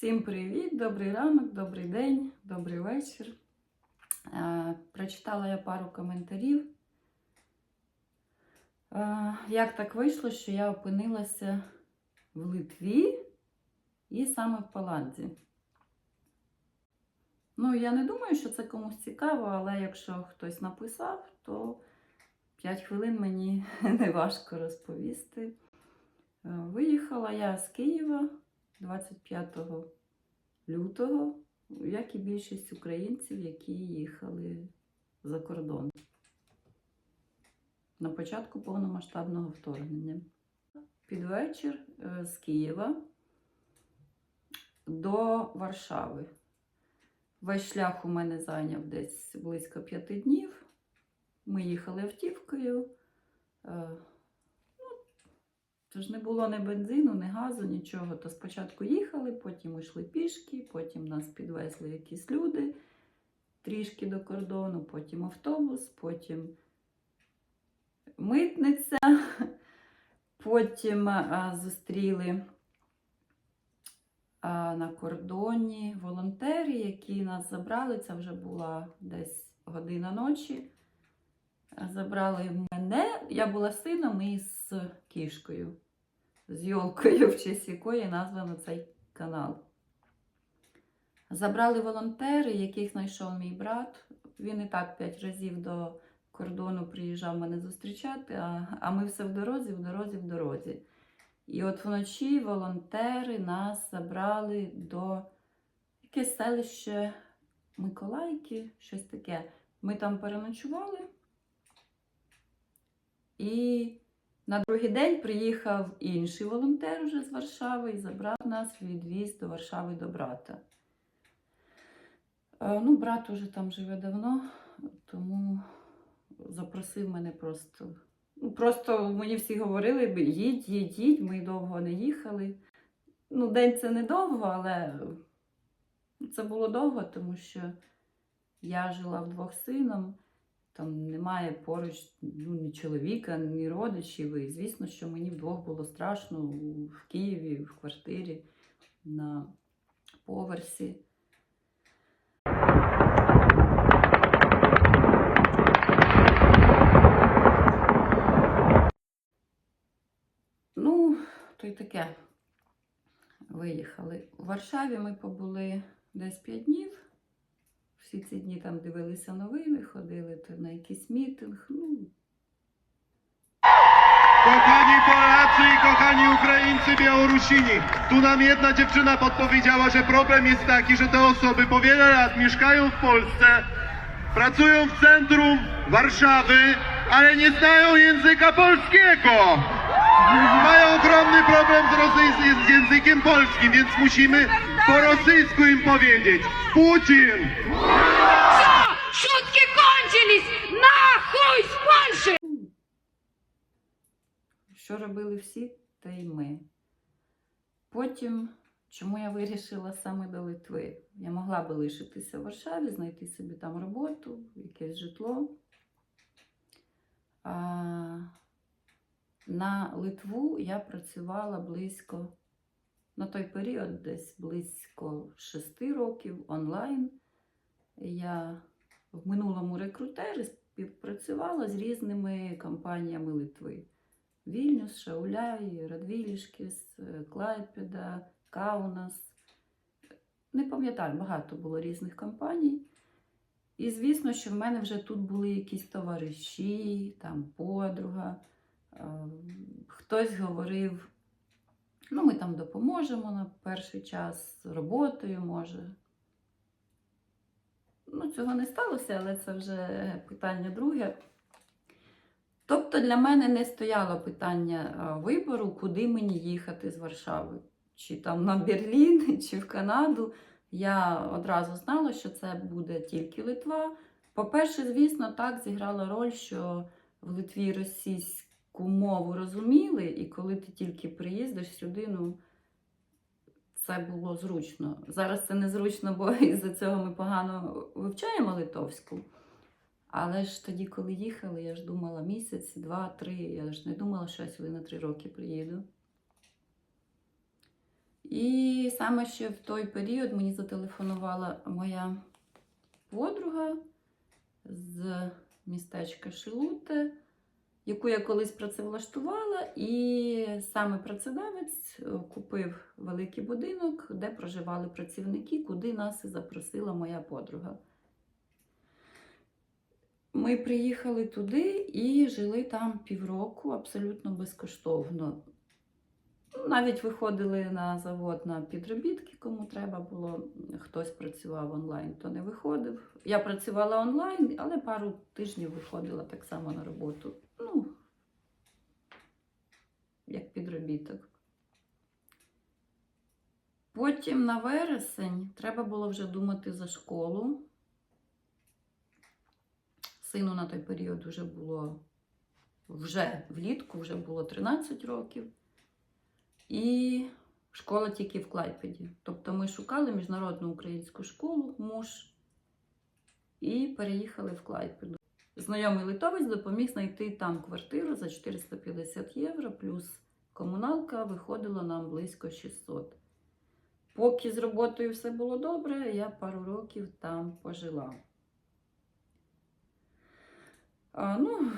Всім привіт, добрий ранок, добрий день, добрий вечір. Е, Прочитала я пару коментарів. Е, Як так вийшло, що я опинилася в Литві і саме в Паладзі? Ну, я не думаю, що це комусь цікаво, але якщо хтось написав, то 5 хвилин мені не важко розповісти. Е, Виїхала я з Києва 25 лютого, як і більшість українців, які їхали за кордон на початку повномасштабного вторгнення. Під вечір е, з Києва до Варшави. Весь шлях у мене зайняв десь близько п'яти днів. Ми їхали автівкою. Е, Тож не було ні бензину, ні газу, нічого. То спочатку їхали, потім йшли пішки, потім нас підвезли якісь люди трішки до кордону, потім автобус, потім митниця, потім а, зустріли а, на кордоні волонтери, які нас забрали. Це вже була десь година ночі. Забрали мене, я була сином і з кішкою, з йолкою, в честь якої названо цей канал. Забрали волонтери, яких знайшов мій брат. Він і так п'ять разів до кордону приїжджав мене зустрічати, а, а ми все в дорозі, в дорозі, в дорозі. І от вночі волонтери нас забрали до якесь селище Миколайки, щось таке. Ми там переночували. І на другий день приїхав інший волонтер уже з Варшави і забрав нас відвіз до Варшави до брата. Е, Ну, брат уже там живе давно, тому запросив мене просто. Ну, просто мені всі говорили, «Би, їдь, їдь, їдь, ми довго не їхали. Ну, день це не довго, але це було довго, тому що я жила вдвох з сином. Там немає поруч ну, ні чоловіка, ні родичів. І звісно, що мені вдвох було страшно в Києві, в квартирі на поверсі. Ну, то й таке. Виїхали. У Варшаві ми побули десь 5 днів. Всі ці дні там дивилися новини, ходили то на якийсь мітинг. Ну, Kochani Polacy i kochani Ukraińcy Białorusini, tu nam jedna dziewczyna podpowiedziała, że problem jest taki, że te osoby po wiele lat mieszkają w Polsce, pracują w centrum Warszawy, ale nie znają języka polskiego. Mają ogromny problem z, rosy- z językiem polskim, więc musimy po rosyjsku im powiedzieć Putin! Шутки кончились! Нахуй з Польщі! що робили всі, те й ми. Потім, чому я вирішила саме до Литви? Я могла би лишитися в Варшаві, знайти собі там роботу, якесь житло. А, на Литву я працювала близько, на той період, десь близько 6 років онлайн. Я в минулому рекрутері співпрацювала з різними компаніями Литви. Вільнюс, Шауляй, Радвілішкіс, Клайпеда, Каунас. Не пам'ятаю, багато було різних компаній. І звісно, що в мене вже тут були якісь товариші, там подруга. Е, Хтось говорив, ну, ми там допоможемо на перший час роботою, може. Ну, цього не сталося, але це вже питання друге. Тобто для мене не стояло питання вибору, куди мені їхати з Варшави. Чи там на Берлін, чи в Канаду. Я одразу знала, що це буде тільки Литва. По-перше, звісно, так зіграла роль, що в Литві російську мову розуміли, і коли ти тільки приїздиш сюди, ну це було зручно. Зараз це незручно, бо із-за цього ми погано вивчаємо литовську. Але ж тоді, коли їхали, я ж думала місяць, два, три. Я ж не думала, що я сюди на три роки приїду. І саме ще в той період мені зателефонувала моя подруга з містечка Шилуте, яку я колись працевлаштувала, і саме працедавець е, купив великий будинок, де проживали працівники, куди нас і запросила моя подруга. Ми приїхали туди і жили там півроку абсолютно безкоштовно. Навіть виходили на завод на підробітки, кому треба було. Хтось працював онлайн, то не виходив. Я працювала онлайн, але пару тижнів виходила так само на роботу. Ну, як підробіток. Потім на вересень треба було вже думати за школу. Сину на той період вже було вже влітку, вже було 13 років. І школа тільки в Клайпеді. Тобто ми шукали міжнародну українську школу, муж, і переїхали в Клайпеду. Знайомий литовець допоміг знайти там квартиру за 450 євро, плюс комуналка виходила нам близько 600. Поки з роботою все було добре, я пару років там пожила. А, ну,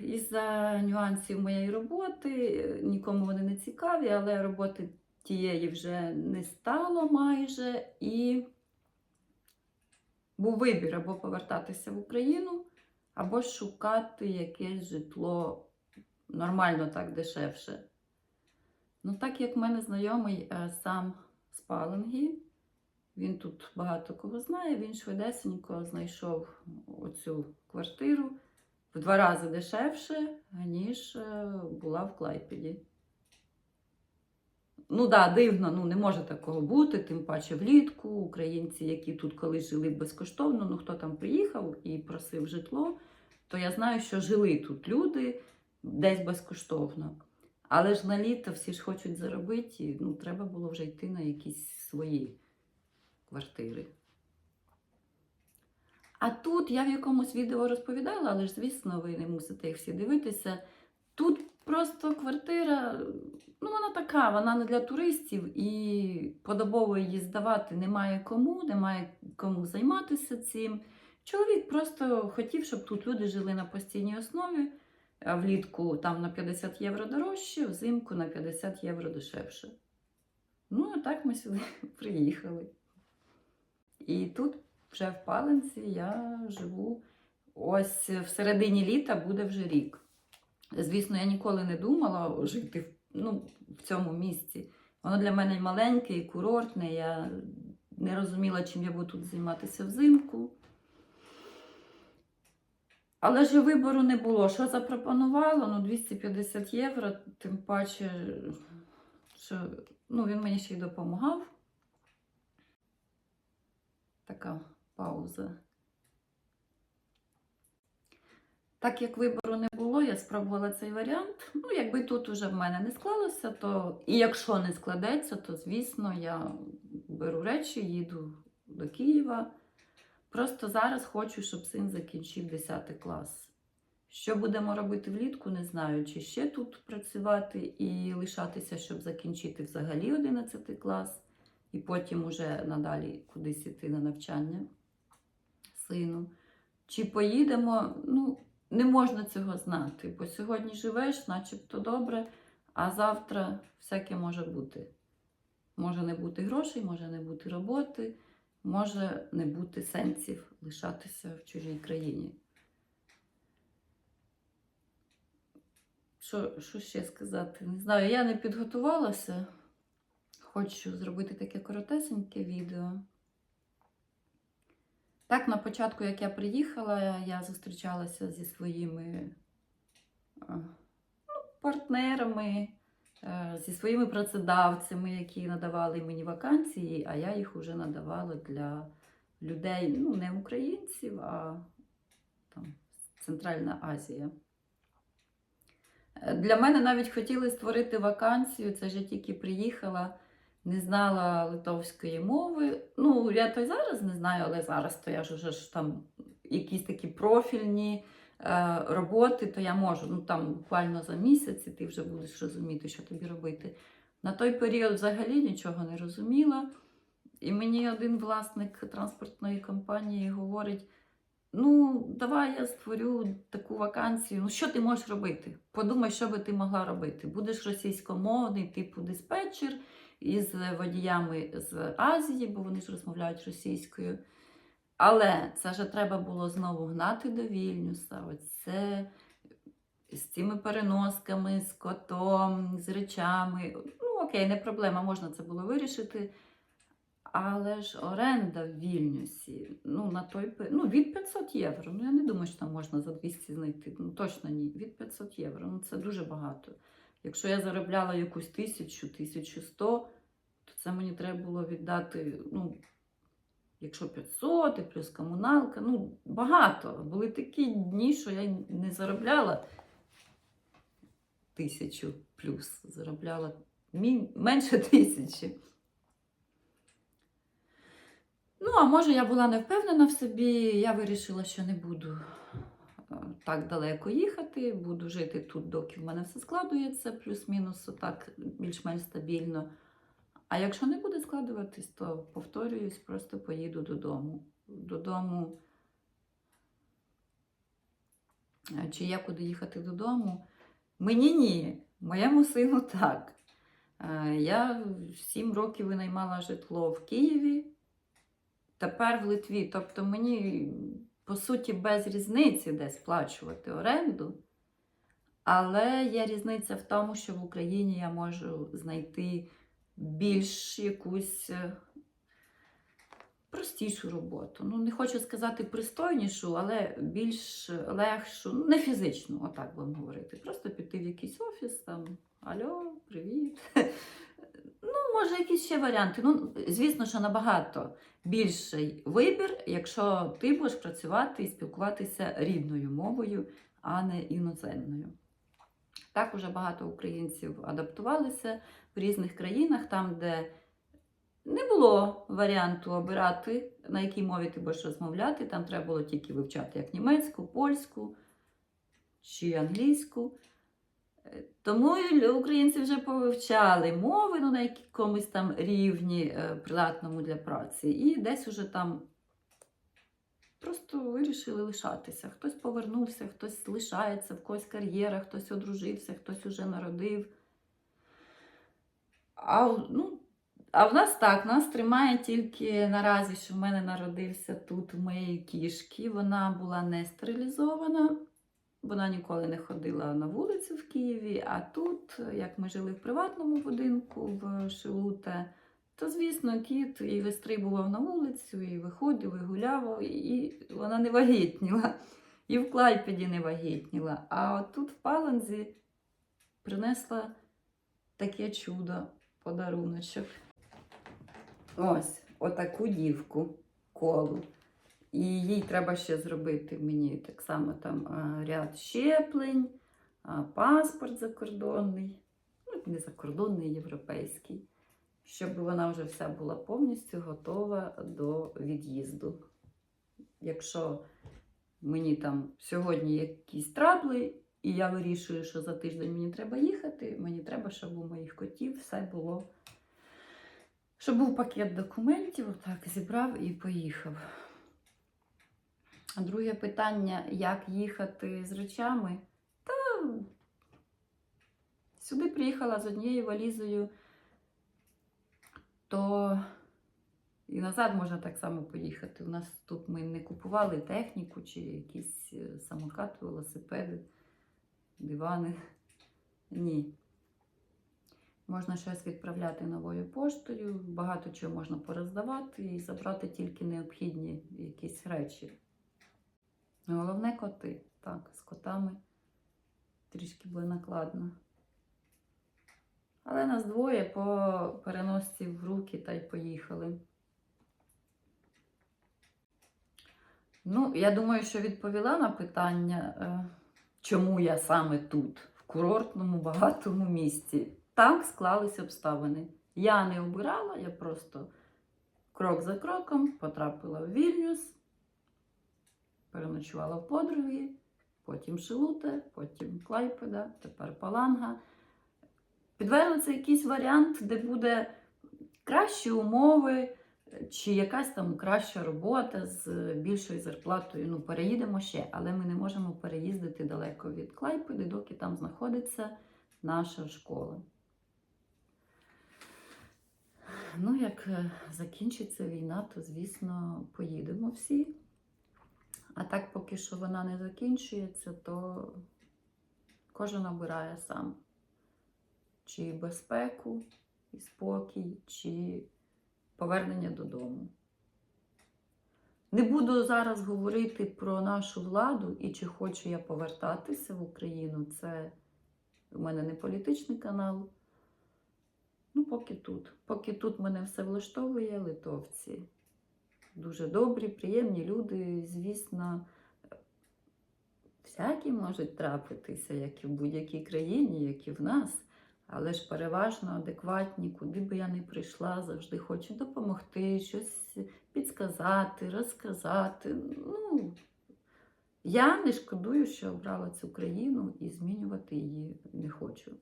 із-за нюансів моєї роботи, нікому вони не цікаві, але роботи тієї вже не стало майже. І був вибір або повертатися в Україну, або шукати якесь житло нормально так дешевше. Ну, так як в мене знайомий е, сам з Паленгі, він тут багато кого знає, він швидесенько знайшов оцю квартиру в два рази дешевше, ніж е, була в Клайпеді. Ну да, дивно, ну не може такого бути, тим паче влітку. Українці, які тут колись жили безкоштовно, ну хто там приїхав і просив житло, то я знаю, що жили тут люди десь безкоштовно. Але ж на літо всі ж хочуть заробити, і, ну, треба було вже йти на якісь свої квартири. А тут я в якомусь відео розповідала, але ж, звісно, ви не мусите їх всі дивитися. Тут просто квартира, ну вона така, вона не для туристів, і подобово її здавати немає кому, немає кому займатися цим. Чоловік просто хотів, щоб тут люди жили на постійній основі, а влітку там на 50 євро дорожче, взимку на 50 євро дешевше. Ну, і так ми сюди приїхали. І тут вже в Паленці я живу. Ось в середині літа буде вже рік. Звісно, я ніколи не думала жити ну, в цьому місці. Воно для мене маленьке, і курортне. Я не розуміла, чим я буду тут займатися взимку. Але ж вибору не було. Що запропонувало? Ну, 250 євро, тим паче, що ну, він мені ще й допомагав. Така пауза. Так як вибору не було, я спробувала цей варіант. Ну, якби тут уже в мене не склалося, то і якщо не складеться, то звісно я беру речі, їду до Києва. Просто зараз хочу, щоб син закінчив 10 клас. Що будемо робити влітку, не знаю, чи ще тут працювати і лишатися, щоб закінчити взагалі 11 клас, і потім уже надалі кудись іти на навчання сину. Чи поїдемо, ну, не можна цього знати, бо сьогодні живеш, начебто добре, а завтра всяке може бути. Може не бути грошей, може не бути роботи, може не бути сенсів лишатися в чужій країні. Що, що ще сказати? Не знаю, я не підготувалася. Хочу зробити таке коротесеньке відео. Так, на початку, як я приїхала, я зустрічалася зі своїми е, ну, партнерами, зі своїми працедавцями, які надавали мені вакансії, а я їх вже надавала для людей, ну, не українців, а там, Центральна Азія. Е, Для мене навіть хотіли створити вакансію, це ж я тільки приїхала не знала литовської мови. Ну, я то й зараз не знаю, але зараз то я ж вже ж там якісь такі профільні е, роботи, то я можу. Ну там буквально за місяць і ти вже будеш розуміти, що тобі робити. На той період взагалі нічого не розуміла. І мені один власник транспортної компанії говорить: ну, давай я створю таку вакансію. Ну, що ти можеш робити? Подумай, що би ти могла робити. Будеш російськомовний, типу диспетчер із водіями з Азії, бо вони ж розмовляють російською. Але це ж треба було знову гнати до Вільнюса. Оце з цими переносками, з котом, з речами. Ну, окей, не проблема, можна це було вирішити. Але ж оренда в Вільнюсі, ну, на той, ну, від 500 євро. Ну, я не думаю, що там можна за 200 знайти. Ну, точно ні. Від 500 євро. Ну, це дуже багато. Якщо я заробляла якусь тисячу, 1100, то це мені треба було віддати, ну, якщо 500 і плюс комуналка, ну, багато. Були такі дні, що я не заробляла тисячу плюс, заробляла менше тисячі. Ну, а може, я була не впевнена в собі, я вирішила, що не буду е, так далеко їхати, буду жити тут, доки в мене все складується, плюс-мінус отак більш-менш стабільно. А якщо не буде складуватись, то повторююсь, просто поїду додому. Додому. Е, Чи є куди їхати додому? Мені ні, моєму сину так. Е, Я 7 років винаймала житло в Києві, тепер в Литві. Тобто мені, по суті, без різниці де сплачувати оренду. Але є різниця в тому, що в Україні я можу знайти більш якусь е, простішу роботу. Ну, не хочу сказати пристойнішу, але більш легшу, ну, не фізичну, отак будемо говорити. Просто піти в якийсь офіс, там, алло, привіт. Ну, може, якісь ще варіанти. Ну, звісно, що набагато більший вибір, якщо ти будеш працювати і спілкуватися рідною мовою, а не іноземною. Так уже багато українців адаптувалися в різних країнах, там, де не було варіанту обирати, на якій мові ти будеш розмовляти. Там треба було тільки вивчати як німецьку, польську чи англійську. Е, Тому українці вже повивчали мови ну, на якомусь там рівні е, придатному для праці. І десь уже там просто вирішили лишатися. Хтось повернувся, хтось лишається, в когось кар'єра, хтось одружився, хтось уже народив. А, в- ну, а в нас так, нас тримає тільки наразі, що в мене народився тут у моєї кішки. Вона була не стерилізована. Вона ніколи не ходила на вулицю в Києві, а тут, як ми жили в приватному будинку в Шилуте, то, звісно, кіт і вистрибував на вулицю, і виходив, і гуляв, і вона не вагітніла. І в Клайпеді не вагітніла. А от тут в Паланзі принесла таке чудо, подаруночок. Ось, отаку дівку колу. І їй треба ще зробити мені так само там ряд щеплень, паспорт закордонний, ну, не закордонний, європейський, щоб вона вже вся була повністю готова до від'їзду. Якщо мені там сьогодні якісь трабли, і я вирішую, що за тиждень мені треба їхати, мені треба, щоб у моїх котів все було. Щоб був пакет документів, отак зібрав і поїхав. Друге питання, як їхати з речами? Та сюди приїхала з однією валізою, то і назад можна так само поїхати. У нас тут ми не купували техніку чи якісь е, самокати, велосипеди, дивани. Ні. Можна щось відправляти новою поштою, багато чого можна пороздавати і забрати тільки необхідні якісь речі. Головне коти. Так, з котами трішки буде накладно. Але нас двоє по переносці в руки та й поїхали. Ну, я думаю, що відповіла на питання, е, чому я саме тут, в курортному багатому місті. Так склались обставини. Я не обирала, я просто крок за кроком потрапила в Вільнюс, переночувала в подруги, потім Шилуте, потім Клайпеда, тепер Паланга. підвернеться якийсь варіант, де буде кращі умови, чи якась там краща робота з більшою зарплатою. Ну, переїдемо ще, але ми не можемо переїздити далеко від Клайпеди, доки там знаходиться наша школа. Ну, як е, закінчиться війна, то, звісно, поїдемо всі. А так, поки що вона не закінчується, то кожен обирає сам. Чи безпеку і спокій, чи повернення додому. Не буду зараз говорити про нашу владу і чи хочу я повертатися в Україну. Це у мене не політичний канал. Ну, поки тут. Поки тут мене все влаштовує, литовці. Дуже добрі, приємні люди, звісно, всякі можуть трапитися, як і в будь-якій країні, як і в нас. Але ж переважно адекватні, куди би я не прийшла, завжди хочуть допомогти, щось підсказати, розказати. Ну, я не шкодую, що обрала цю країну і змінювати її не хочу.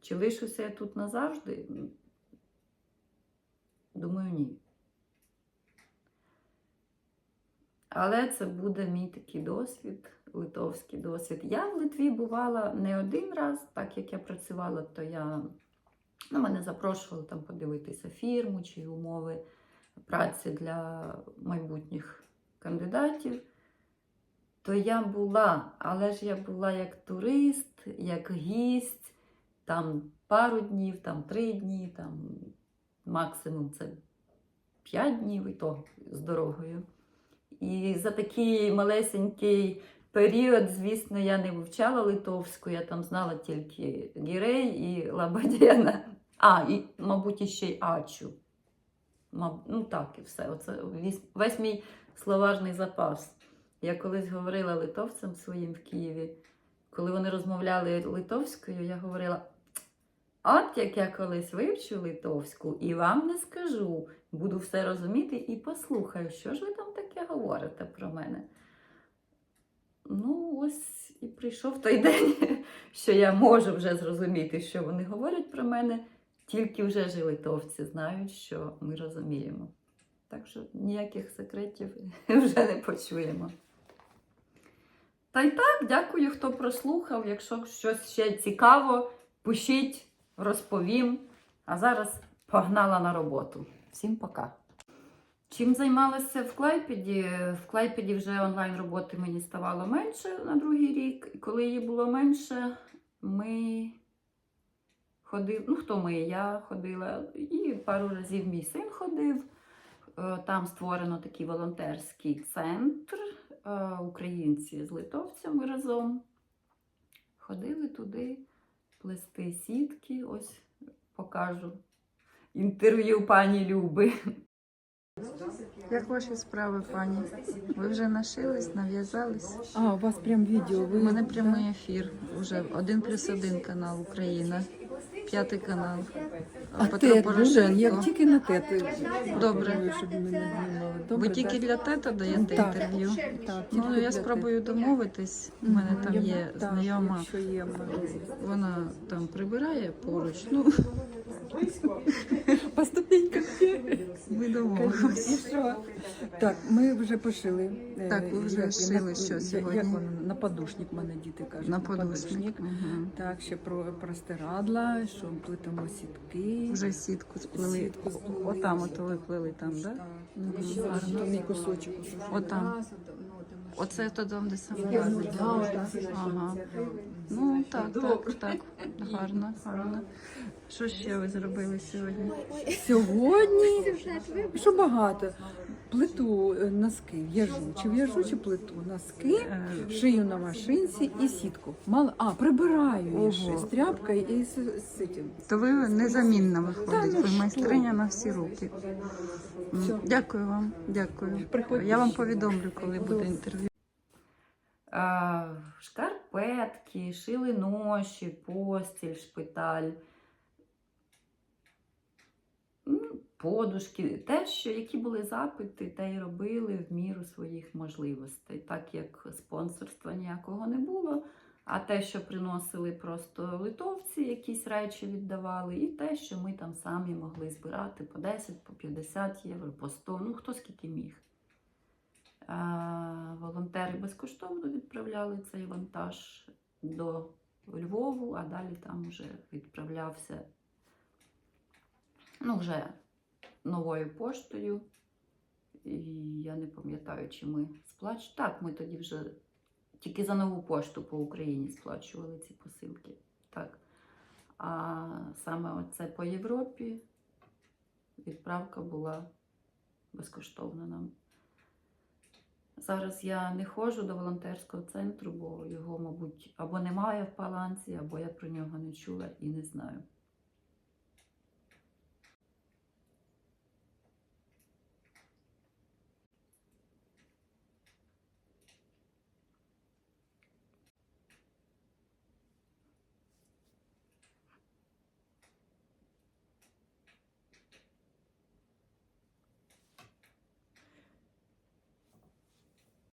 Чи лишуся я тут назавжди? Думаю, ні. Але це буде мій такий досвід, литовський досвід. Я в Литві бувала не один раз, так як я працювала, то я ну, мене запрошували там подивитися фірму чи умови праці для майбутніх кандидатів. То я була, але ж я була як турист, як гість, там пару днів, там три дні, там максимум це п'ять днів, і то з дорогою. І за такий малесенький період, звісно, я не вивчала литовську, я там знала тільки Гірей і Лабадєна. А, і, мабуть, іще й Ачу. Ну так, і все. Оце весь мій словарний запас. Я колись говорила литовцям своїм в Києві, коли вони розмовляли литовською, я говорила: от як я колись вивчу литовську і вам не скажу, буду все розуміти і послухаю, що ж ви там таке говорите про мене. Ну, ось і прийшов той день, що я можу вже зрозуміти, що вони говорять про мене, тільки вже ж литовці знають, що ми розуміємо. Так що ніяких секретів вже не почуємо. Та й так, дякую, хто прослухав. Якщо щось ще цікаво, пишіть, розповім. А зараз погнала на роботу. Всім пока. Чим займалася в Клайпеді? В Клайпеді вже онлайн роботи мені ставало менше на другий рік. І коли її було менше, ми ходили, ну хто ми? Я ходила, і пару разів мій син ходив. Е, Там створено такий волонтерський центр. Е, Українці з литовцями разом ходили туди плести сітки. Ось покажу інтерв'ю пані Люби. Як ваші справи, пані? Ви вже нашились, нав'язались? А, у вас прям відео. У мене прямий ефір. Уже один плюс один канал Україна, п'ятий канал. А Петро тет, Порошенко. Дуже, як тільки на тет. Добре. Щоб. Ви Добре, тільки так? для тета даєте Так. інтерв'ю? Так, Ну я спробую домовитись. У мене там є так, знайома, якщо є можливість. вона там прибирає поруч. Ну По ступенькам. ми І що? Так, ми вже пошили. Е, Так, ви вже шили що сьогодні? Як воно? На подушник мене діти кажуть. На подушник. Мгм. Так, ще про простирадла, що плетемо сітки. Вже сітку сплели. Сітку сплели. Отам от ви плели там, так? Так. Мгм, гарно. то кусочок. уже. Отам. Оце то там, де саме. Ага. Ну так, так, так. Гарно, гарно. Що ще ви зробили сьогодні? Сьогодні що багато. Плиту е, носки в'яжу, чи в'яжу, чи плиту носки, Е, шию на машинці і сітку. Мало, а, прибираю і ще з тряпкою і з, з цим. То ви незамінна виходить, Та ну ви майстриня на всі руки. Всьо. Дякую вам, дякую. Приходьте Я вам повідомлю, коли буде інтерв'ю. А, шкарпетки, шили ноші, постіль, шпиталь, подушки, те, що які були запити, те й робили в міру своїх можливостей. Так як спонсорства ніякого не було, А те, що приносили просто литовці, якісь речі віддавали, і те, що ми там самі могли збирати по 10, по 50 євро, по 100, ну хто скільки міг. А, волонтери безкоштовно відправляли цей вантаж до Львову, а далі там вже відправлявся ну, вже новою поштою. І я не пам'ятаю, чи ми сплачували. Так, ми тоді вже тільки за нову пошту по Україні сплачували ці посилки. Так. А саме оце по Європі відправка була безкоштовна нам. Зараз я не ходжу до волонтерського центру, бо його, мабуть, або немає в Паланці, або я про нього не чула і не знаю.